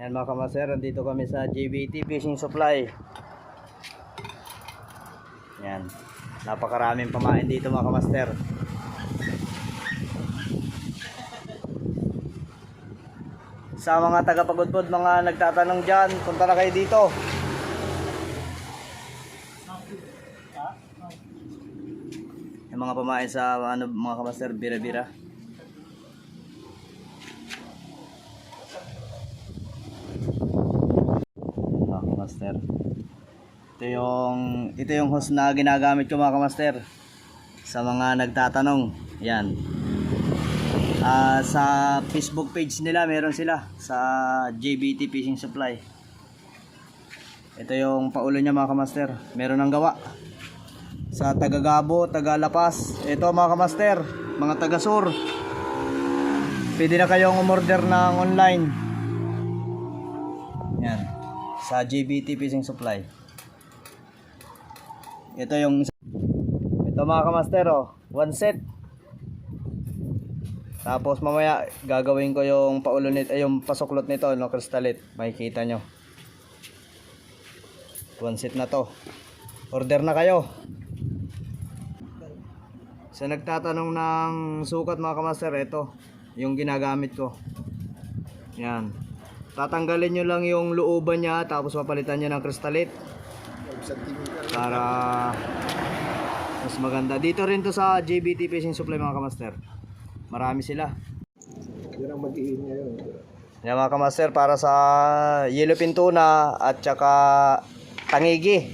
Yan mga kamaster, andito kami sa JBT Fishing Supply. Yan. Napakaraming pamain dito mga kamaster. Sa mga tagapagudpod, mga nagtatanong dyan, punta na kayo dito. Yung mga pamain sa ano, mga kamaster, bira-bira. mga kamaster. Ito yung ito yung host na ginagamit ko mga kamaster. Sa mga nagtatanong. Yan. Ah, sa Facebook page nila meron sila sa JBT Fishing Supply. Ito yung paulo niya mga kamaster. Meron ng gawa. Sa Tagagabo, Tagalapas. Ito mga kamaster, mga taga-sur. Pwede na kayong umorder ng online. Yan. Sa JBT Fishing Supply. Ito yung Ito mga kamaster oh, one set. Tapos mamaya gagawin ko yung paulo nito, ay yung pasuklot nito, no, kristalit. Makikita nyo. One set na to. Order na kayo. Sa nagtatanong ng sukat mga kamaster, ito yung ginagamit ko. Yan. Tatanggalin nyo lang yung looban niya tapos papalitan nyo ng kristalit para mas maganda. Dito rin to sa JBT Fishing Supply mga kamaster. Marami sila. Yan ang mag-iin ngayon. Yan mga kamaster para sa yellowfin tuna at saka tangigi.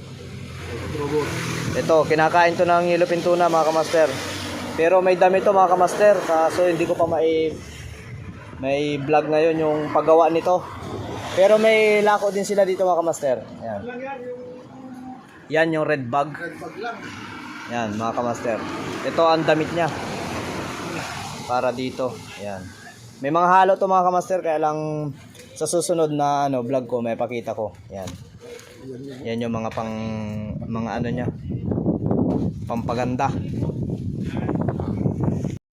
Ito, kinakain to ng yellowfin tuna mga kamaster. Pero may dami to mga kamaster, kaso hindi ko pa mai may vlog ngayon yung paggawa nito. Pero may lako din sila dito mga kamaster. Yan. Lang yan, yung red bug. red bag lang. Yan mga kamaster. Ito ang damit niya. Para dito. Yan. May mga halo to mga kamaster kaya lang sa susunod na ano vlog ko may pakita ko. Yan. Yan yung mga pang mga ano niya. Pampaganda.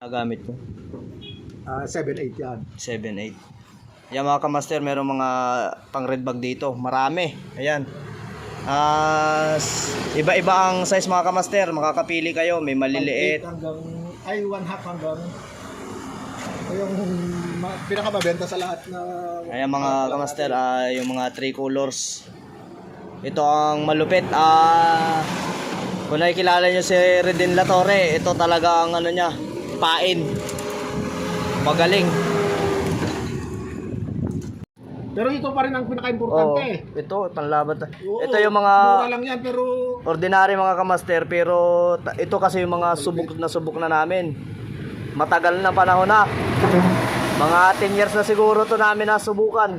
Nagamit ko. Ah, 7-8 yan. 7 8. Yan mga kamaster, merong mga pang red bag dito. Marami. Ayan. S- iba-iba ang size mga kamaster. Makakapili kayo. May maliliit. 1 hanggang, ay 1 half hanggang, yung ma- pinakamabenta sa lahat na, Ayan mga kamaster, ah, yung mga three colors. Ito ang malupit. Ah, kung nakikilala nyo si Redin La Torre, ito talaga ang ano niya, pain. Magaling. pero ito pa rin ang Oo, pinaka-importante. ito, panlaban. Oo, Ito yung mga Mura lang yan, pero ordinary mga kamaster, pero ito kasi yung mga subok na subok na namin. Matagal na panahon na. Mga 10 years na siguro to namin nasubukan.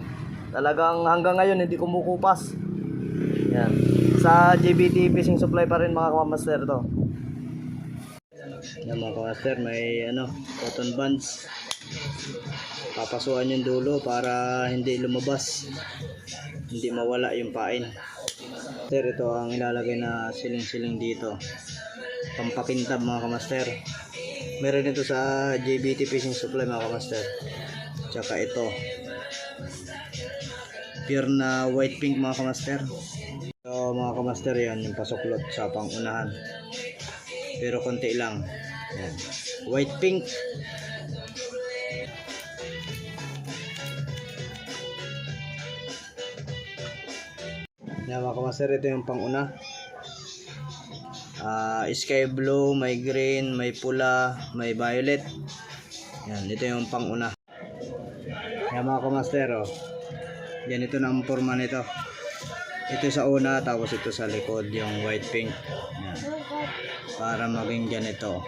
Talagang hanggang ngayon hindi kumukupas. Yan. Sa JBT Fishing Supply pa rin mga kamaster to. Yan mga kamaster, may ano, cotton bands. Papasuan yung dulo para hindi lumabas. Hindi mawala yung pain. Sir, ito ang ilalagay na siling-siling dito. Pampakintab mga kamaster. Meron ito sa JBT Fishing Supply mga kamaster. Tsaka ito. Pure na white pink mga kamaster. So mga kamaster yan, yung pasuklot sa pangunahan. Pero konti lang. Yan. White pink. Yan mga kamaster, ito yung panguna. Ah, sky blue, may green, may pula, may violet. Yan, ito yung panguna. Yan mga kamaster, oh. Yan ito na ang forma nito. Ito sa una, tapos ito sa likod, yung white pink. Yan. Para maging ganito.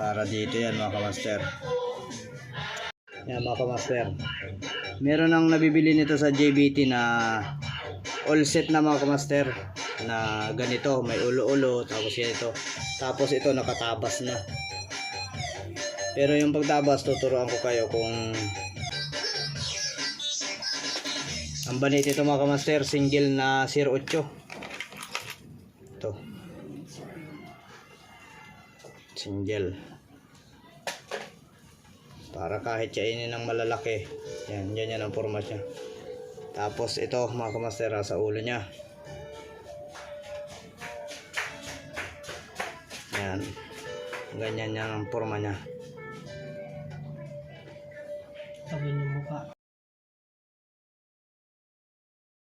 Para dito yan mga kamaster. Yan mga kamaster. Meron nang nabibili nito sa JBT na all set na mga kamaster na ganito, may ulo-ulo, tapos yan ito. Tapos ito nakatabas na. Pero yung pagtabas, tuturuan ko kayo kung ang banit ito mga kamaster, single na 08. Ito. Single. Para kahit kainin ng malalaki. Yan, yan yan ang format niya. Tapos ito mga kamaster sa ulo niya. Yan. Ganyan yan ang forma niya. Sabi niyo mukha.